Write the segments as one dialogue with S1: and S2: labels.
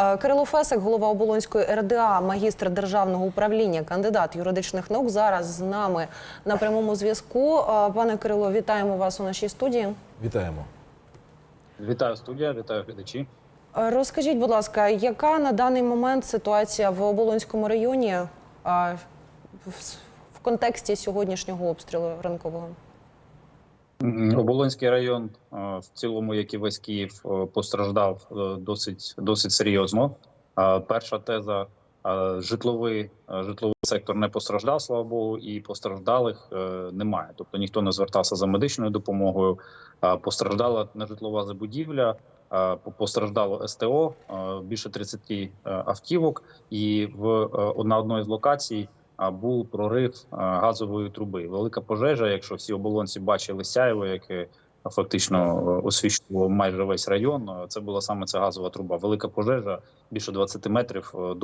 S1: Е, Кирило Фесик, голова Оболонської РДА, магістр державного управління, кандидат юридичних наук. Зараз з нами на прямому зв'язку. Е, Пане Кирило, вітаємо вас у нашій студії.
S2: Вітаємо.
S3: Вітаю студія, вітаю глядачі.
S1: Е, Розкажіть, будь ласка, яка на даний момент ситуація в Оболонському районі в- в контексті сьогоднішнього обстрілу ранкового?
S3: Оболонський район в цілому, як і весь Київ, постраждав досить досить серйозно. Перша теза житловий житловий сектор не постраждав, слава Богу, і постраждалих е, немає. Тобто ніхто не звертався за медичною допомогою. Постраждала нежитлова забудівля. Постраждало СТО більше 30 е, автівок, і в е, на одній з локацій був прорив газової труби. Велика пожежа. Якщо всі оболонці бачили сяйво, яке фактично е, освіщувало майже весь район. е, Це була саме ця газова труба. Велика пожежа, більше 20 метрів. е,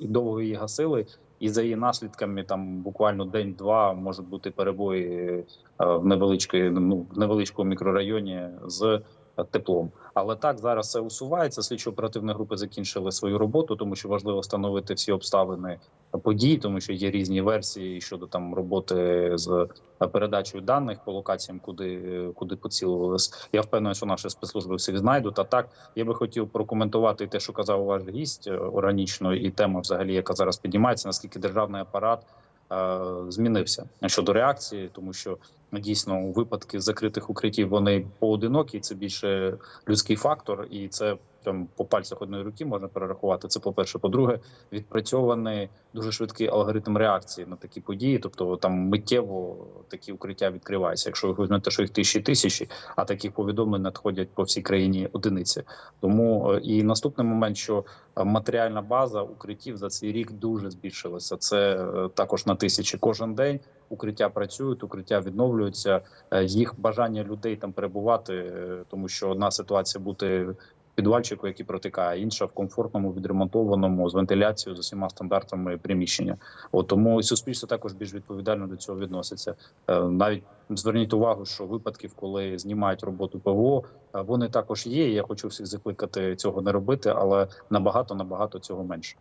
S3: Довго її гасили. І за її наслідками там буквально день-два можуть бути перебої в невеличкій, ну в невеличкому мікрорайоні з теплом. Але так зараз це усувається. Слідчо оперативні групи закінчили свою роботу, тому що важливо встановити всі обставини подій, тому що є різні версії щодо там роботи з передачею даних по локаціям, куди куди поцілувались. Я впевнений, що наші спецслужби всіх знайдуть. А так я би хотів прокоментувати те, що казав ваш гість е, органічно, і тема, взагалі, яка зараз піднімається, наскільки державний апарат. е, Змінився щодо реакції, тому що дійсно випадки закритих укриттів вони поодинокі. Це більше людський фактор, і це там по пальцях одної руки можна перерахувати. Це по перше. По-друге, відпрацьований дуже швидкий алгоритм реакції на такі події. Тобто там миттєво такі укриття відкриваються. Якщо ви візьмете, що їх тисячі тисячі, а таких повідомлень надходять по всій країні одиниці. Тому е, і наступний момент, що е, матеріальна база укриттів за цей рік дуже збільшилася. Це е, також на тисячі кожен день. Укриття працюють, укриття відновлюються. Е, Їх бажання людей там перебувати, е, тому що одна ситуація бути підвальчику, який протикає, інша в комфортному, відремонтованому з вентиляцією з усіма стандартами приміщення. От тому суспільство також більш відповідально до цього відноситься. Е, Навіть зверніть увагу, що випадків, коли знімають роботу ПВО, вони також є. Я хочу всіх закликати цього не робити, але набагато набагато цього менше.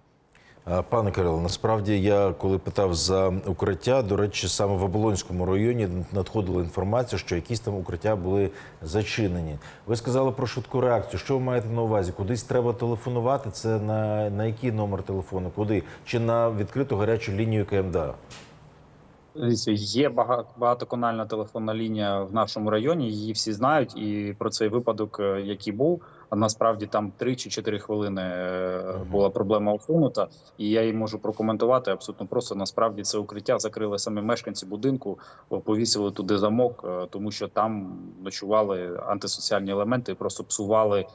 S2: Пане Кирило, насправді я коли питав за укриття, до речі, саме в Оболонському районі надходила інформація, що якісь там укриття були зачинені. Ви сказали про швидку реакцію. Що ви маєте на увазі? Кудись треба телефонувати? Це на, на який номер телефону? Куди? Чи на відкриту гарячу лінію КМДА?
S3: Є бага- багатоканальна телефонна лінія в нашому районі. Її всі знають. І про цей випадок, е, який був, а насправді там 3 чи 4 хвилини е, була проблема усунута, і я її можу прокоментувати абсолютно просто. Насправді це укриття закрили самі мешканці будинку, повісили туди замок, е, тому що там ночували антисоціальні елементи, і просто псували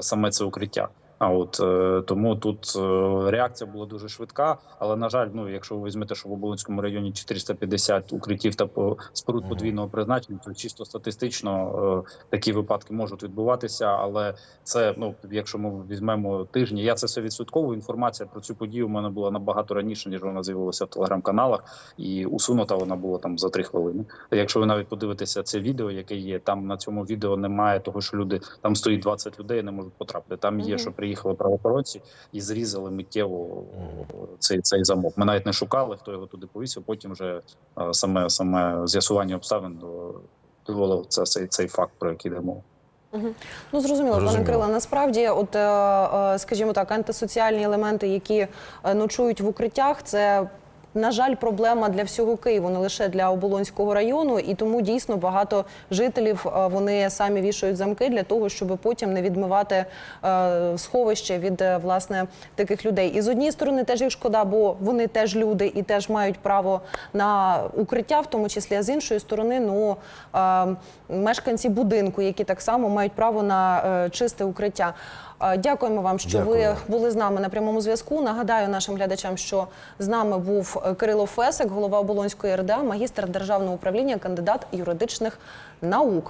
S3: саме це укриття. А от е, тому тут е, реакція була дуже швидка. Але на жаль, ну якщо ви візьмете, що в Оболонському районі 450 укриттів та по споруд подвійного призначення, то чисто статистично е, такі випадки можуть відбуватися. Але це ну, якщо ми візьмемо тижні, я це все відсотково. Інформація про цю подію в мене була набагато раніше, ніж вона з'явилася в телеграм-каналах, і усунута вона була там за три хвилини. Якщо ви навіть подивитеся це відео, яке є, там на цьому відео немає того, що люди там стоїть 20 людей, і не можуть потрапити. Там є, що приїхали правоохоронці і зрізали миттєво цей цей замок. Ми навіть не шукали, хто його туди повісив. Потім вже саме саме з'ясування обставин до- довело це цей, цей факт, про який йде мова.
S1: Ну зрозуміло, пане Крила. Насправді, от е, е, скажімо так, антисоціальні елементи, які е, ночують в укриттях, це. На жаль, проблема для всього Києва, не лише для Оболонського району, і тому дійсно багато жителів е, вони самі вішають замки для того, щоб потім не відмивати е, сховище від е, власне таких людей. І з однієї сторони теж їх шкода, бо вони теж люди і теж мають право на укриття, в тому числі а з іншої сторони, ну мешканці будинку, які так само мають право на чисте укриття. Дякуємо вам, що
S2: Дякую.
S1: ви були з нами на прямому зв'язку. Нагадаю нашим глядачам, що з нами був е, Кирило Фесик, голова Оболонської РДА, магістр державного управління, кандидат юридичних наук.